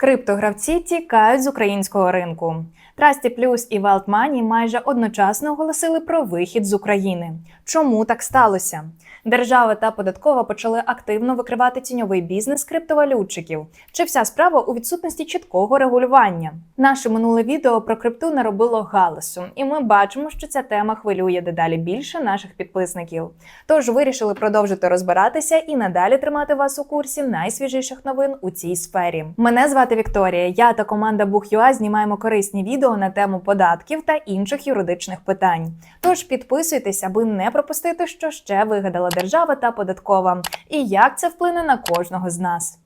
Криптогравці тікають з українського ринку. Трасті Плюс і Money майже одночасно оголосили про вихід з України. Чому так сталося? Держава та податкова почали активно викривати тіньовий бізнес криптовалютчиків. Чи вся справа у відсутності чіткого регулювання? Наше минуле відео про крипту наробило галасу, і ми бачимо, що ця тема хвилює дедалі більше наших підписників. Тож вирішили продовжити розбиратися і надалі тримати вас у курсі найсвіжіших новин у цій сфері. Мене звати Вікторія. Я та команда Бух.ua знімаємо корисні відео на тему податків та інших юридичних питань. Тож підписуйтесь, аби не пропустити, що ще вигадала держава та податкова, і як це вплине на кожного з нас.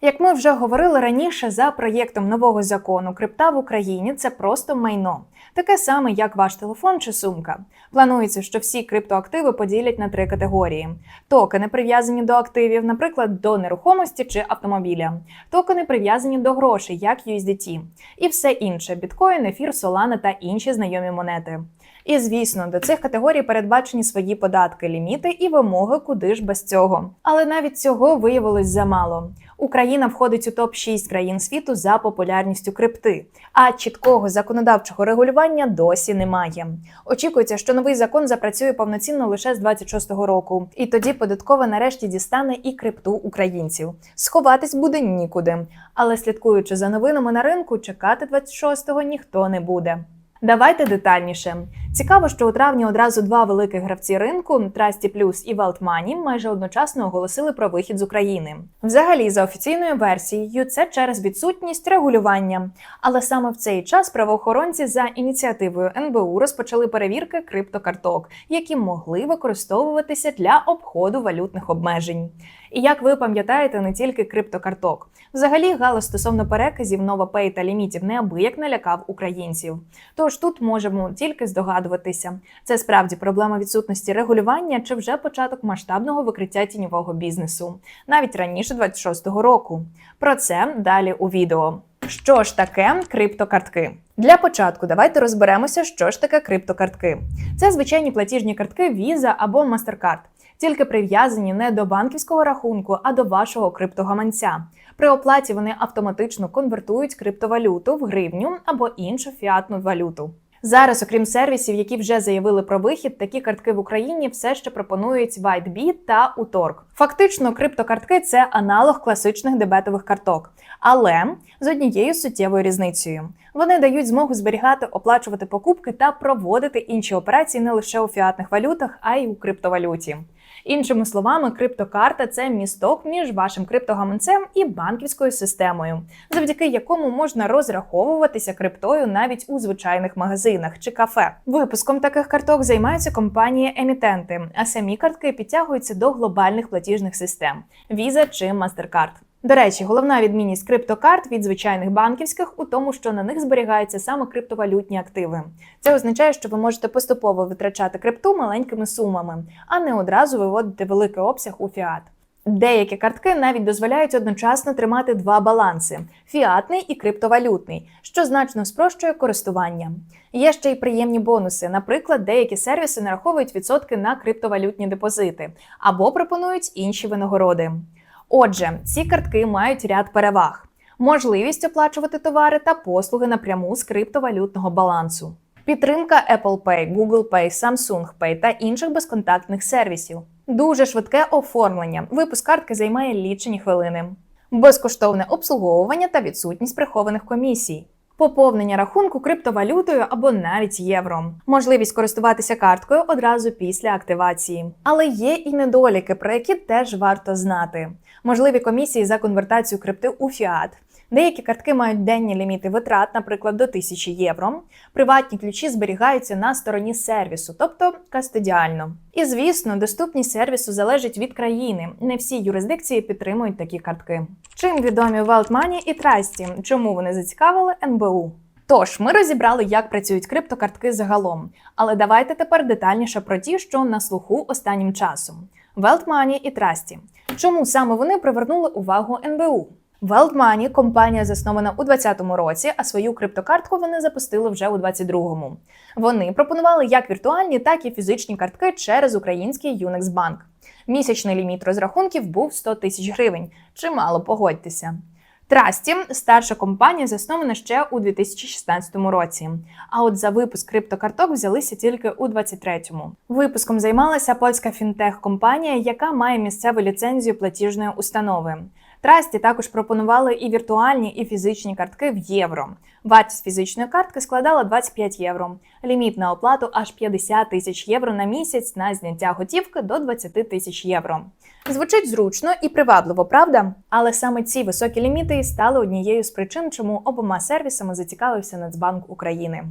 Як ми вже говорили раніше, за проєктом нового закону крипта в Україні це просто майно, таке саме, як ваш телефон чи сумка. Планується, що всі криптоактиви поділять на три категорії: токени прив'язані до активів, наприклад, до нерухомості чи автомобіля, токени прив'язані до грошей, як USDT, і все інше біткоін, ефір, солана та інші знайомі монети. І звісно, до цих категорій передбачені свої податки, ліміти і вимоги, куди ж без цього. Але навіть цього виявилось замало. Україна входить у топ 6 країн світу за популярністю крипти, а чіткого законодавчого регулювання досі немає. Очікується, що новий закон запрацює повноцінно лише з 26-го року, і тоді податкова нарешті дістане і крипту українців. Сховатись буде нікуди, але слідкуючи за новинами на ринку, чекати 26-го ніхто не буде. Давайте детальніше. Цікаво, що у травні одразу два великих гравці ринку Trusty Plus і Money майже одночасно оголосили про вихід з України. Взагалі, за офіційною версією, це через відсутність регулювання. Але саме в цей час правоохоронці за ініціативою НБУ розпочали перевірки криптокарток, які могли використовуватися для обходу валютних обмежень. І як ви пам'ятаєте, не тільки криптокарток. Взагалі, галас стосовно переказів, NovaPay та лімітів неабияк налякав українців. Тож тут можемо тільки здогадуватися, це справді проблема відсутності регулювання чи вже початок масштабного викриття тіньового бізнесу, навіть раніше 26-го року. Про це далі у відео. Що ж таке криптокартки? Для початку давайте розберемося, що ж таке криптокартки. Це звичайні платіжні картки Visa або MasterCard, тільки прив'язані не до банківського рахунку, а до вашого криптогаманця. При оплаті вони автоматично конвертують криптовалюту в гривню або іншу фіатну валюту. Зараз, окрім сервісів, які вже заявили про вихід, такі картки в Україні все ще пропонують WhiteBit та Utorg. Фактично, криптокартки це аналог класичних дебетових карток, але з однією суттєвою різницею. Вони дають змогу зберігати, оплачувати покупки та проводити інші операції не лише у фіатних валютах, а й у криптовалюті. Іншими словами, криптокарта це місток між вашим криптогаманцем і банківською системою, завдяки якому можна розраховуватися криптою навіть у звичайних магазинах чи кафе. Випуском таких карток займаються компанії-емітенти, а самі картки підтягуються до глобальних платіжних систем Visa чи MasterCard. До речі, головна відмінність криптокарт від звичайних банківських у тому, що на них зберігаються саме криптовалютні активи. Це означає, що ви можете поступово витрачати крипту маленькими сумами, а не одразу виводити великий обсяг у фіат. Деякі картки навіть дозволяють одночасно тримати два баланси фіатний і криптовалютний, що значно спрощує користування. Є ще й приємні бонуси. Наприклад, деякі сервіси нараховують відсотки на криптовалютні депозити або пропонують інші винагороди. Отже, ці картки мають ряд переваг: можливість оплачувати товари та послуги напряму з криптовалютного балансу, підтримка Apple Pay, Google Pay, Samsung Pay та інших безконтактних сервісів, дуже швидке оформлення. Випуск картки займає лічені хвилини, безкоштовне обслуговування та відсутність прихованих комісій. Поповнення рахунку криптовалютою або навіть євро, можливість користуватися карткою одразу після активації. Але є і недоліки, про які теж варто знати. Можливі комісії за конвертацію крипти у фіат. Деякі картки мають денні ліміти витрат, наприклад, до 1000 євро. Приватні ключі зберігаються на стороні сервісу, тобто кастодіально. І звісно, доступність сервісу залежить від країни. Не всі юрисдикції підтримують такі картки. Чим відомі Money і Trusty? Чому вони зацікавили НБУ? Тож, ми розібрали, як працюють криптокартки загалом. Але давайте тепер детальніше про ті, що на слуху останнім часом: Money і Trusty. Чому саме вони привернули увагу НБУ? Wild – компанія заснована у 2020 році, а свою криптокартку вони запустили вже у 2022. Вони пропонували як віртуальні, так і фізичні картки через український Unex Bank. Місячний ліміт розрахунків був 100 тисяч гривень. Чимало погодьтеся. Трасті старша компанія заснована ще у 2016 році. А от за випуск криптокарток взялися тільки у 2023-му. Випуском займалася польська фінтех-компанія, яка має місцеву ліцензію платіжної установи. Трасті також пропонували і віртуальні, і фізичні картки в євро. Вартість фізичної картки складала 25 євро. Ліміт на оплату аж 50 тисяч євро на місяць на зняття готівки до 20 тисяч євро. Звучить зручно і привабливо, правда? Але саме ці високі ліміти стали однією з причин, чому обома сервісами зацікавився Нацбанк України.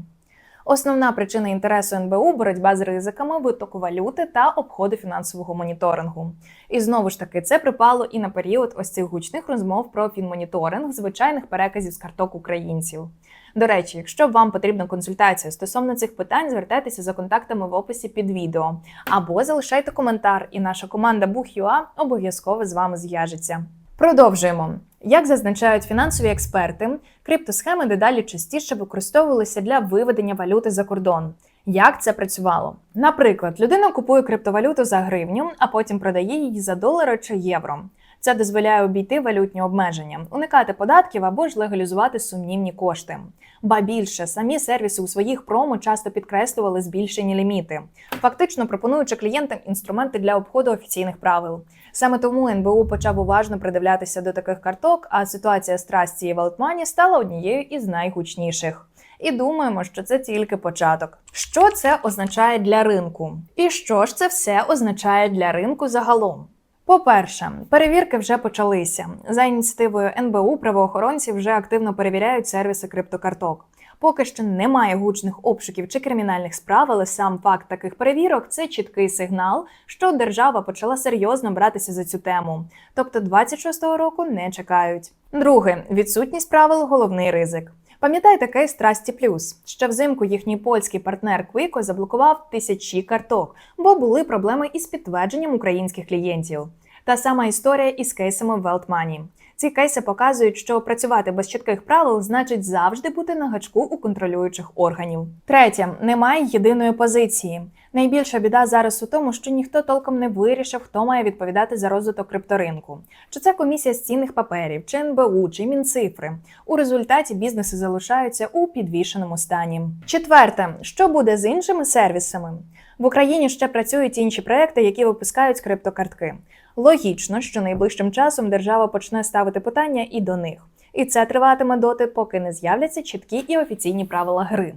Основна причина інтересу НБУ боротьба з ризиками, витоку валюти та обходу фінансового моніторингу. І знову ж таки, це припало і на період ось цих гучних розмов про фінмоніторинг звичайних переказів з карток українців. До речі, якщо вам потрібна консультація стосовно цих питань, звертайтеся за контактами в описі під відео або залишайте коментар, і наша команда Бух.ua обов'язково з вами зв'яжеться. Продовжуємо. Як зазначають фінансові експерти, криптосхеми дедалі частіше використовувалися для виведення валюти за кордон. Як це працювало? Наприклад, людина купує криптовалюту за гривню, а потім продає її за долари чи євро. Це дозволяє обійти валютні обмеження, уникати податків або ж легалізувати сумнівні кошти. Ба більше самі сервіси у своїх промо часто підкреслювали збільшені ліміти, фактично пропонуючи клієнтам інструменти для обходу офіційних правил. Саме тому НБУ почав уважно придивлятися до таких карток, а ситуація з Трасті Валтмані стала однією із найгучніших. І думаємо, що це тільки початок. Що це означає для ринку? І що ж це все означає для ринку загалом? По-перше, перевірки вже почалися. За ініціативою НБУ правоохоронці вже активно перевіряють сервіси криптокарток. Поки що немає гучних обшуків чи кримінальних справ, але сам факт таких перевірок це чіткий сигнал, що держава почала серйозно братися за цю тему. Тобто 26-го року не чекають. Друге відсутність правил головний ризик. Пам'ятаєте кейс Трасті Плюс? Ще взимку їхній польський партнер Quico заблокував тисячі карток, бо були проблеми із підтвердженням українських клієнтів. Та сама історія із кейсами Wealth Money. Ці кейси показують, що працювати без чітких правил значить завжди бути на гачку у контролюючих органів. Третє немає єдиної позиції. Найбільша біда зараз у тому, що ніхто толком не вирішив, хто має відповідати за розвиток крипторинку. Чи це комісія з цінних паперів, чи НБУ, чи Мінцифри. У результаті бізнеси залишаються у підвішеному стані. Четверте, що буде з іншими сервісами? В Україні ще працюють інші проекти, які випускають криптокартки. Логічно, що найближчим часом держава почне ставити питання і до них. І це триватиме доти, поки не з'являться чіткі і офіційні правила гри.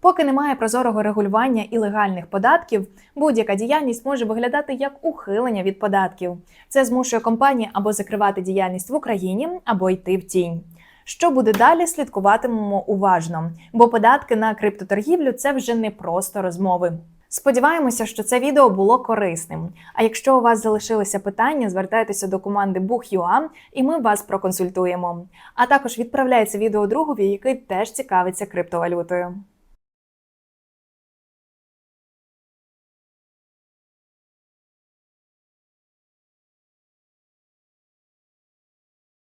Поки немає прозорого регулювання і легальних податків, будь-яка діяльність може виглядати як ухилення від податків. Це змушує компанії або закривати діяльність в Україні, або йти в тінь. Що буде далі, слідкуватимемо уважно, бо податки на криптоторгівлю це вже не просто розмови. Сподіваємося, що це відео було корисним. А якщо у вас залишилися питання, звертайтеся до команди Бух.ua і ми вас проконсультуємо. А також відправляйте відео другові, який теж цікавиться криптовалютою.